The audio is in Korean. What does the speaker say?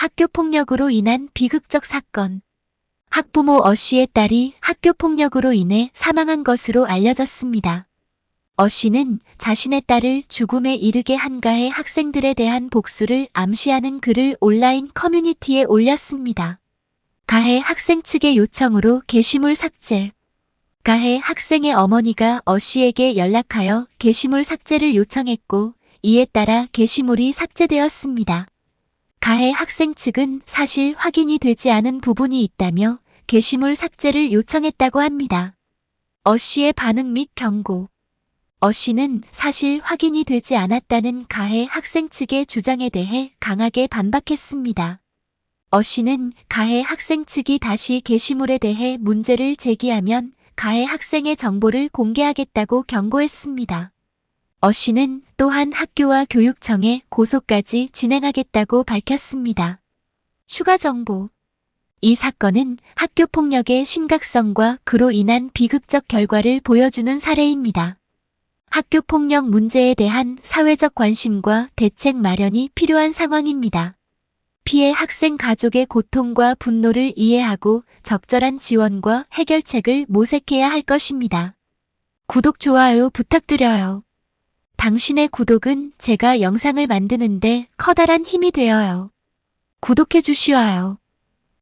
학교 폭력으로 인한 비극적 사건. 학부모 어 씨의 딸이 학교 폭력으로 인해 사망한 것으로 알려졌습니다. 어 씨는 자신의 딸을 죽음에 이르게 한 가해 학생들에 대한 복수를 암시하는 글을 온라인 커뮤니티에 올렸습니다. 가해 학생 측의 요청으로 게시물 삭제. 가해 학생의 어머니가 어 씨에게 연락하여 게시물 삭제를 요청했고 이에 따라 게시물이 삭제되었습니다. 가해 학생 측은 사실 확인이 되지 않은 부분이 있다며 게시물 삭제를 요청했다고 합니다. 어 씨의 반응 및 경고. 어 씨는 사실 확인이 되지 않았다는 가해 학생 측의 주장에 대해 강하게 반박했습니다. 어 씨는 가해 학생 측이 다시 게시물에 대해 문제를 제기하면 가해 학생의 정보를 공개하겠다고 경고했습니다. 어 씨는 또한 학교와 교육청에 고소까지 진행하겠다고 밝혔습니다. 추가 정보. 이 사건은 학교 폭력의 심각성과 그로 인한 비극적 결과를 보여주는 사례입니다. 학교 폭력 문제에 대한 사회적 관심과 대책 마련이 필요한 상황입니다. 피해 학생 가족의 고통과 분노를 이해하고 적절한 지원과 해결책을 모색해야 할 것입니다. 구독, 좋아요 부탁드려요. 당신의 구독은 제가 영상을 만드는데 커다란 힘이 되어요. 구독해 주시어요.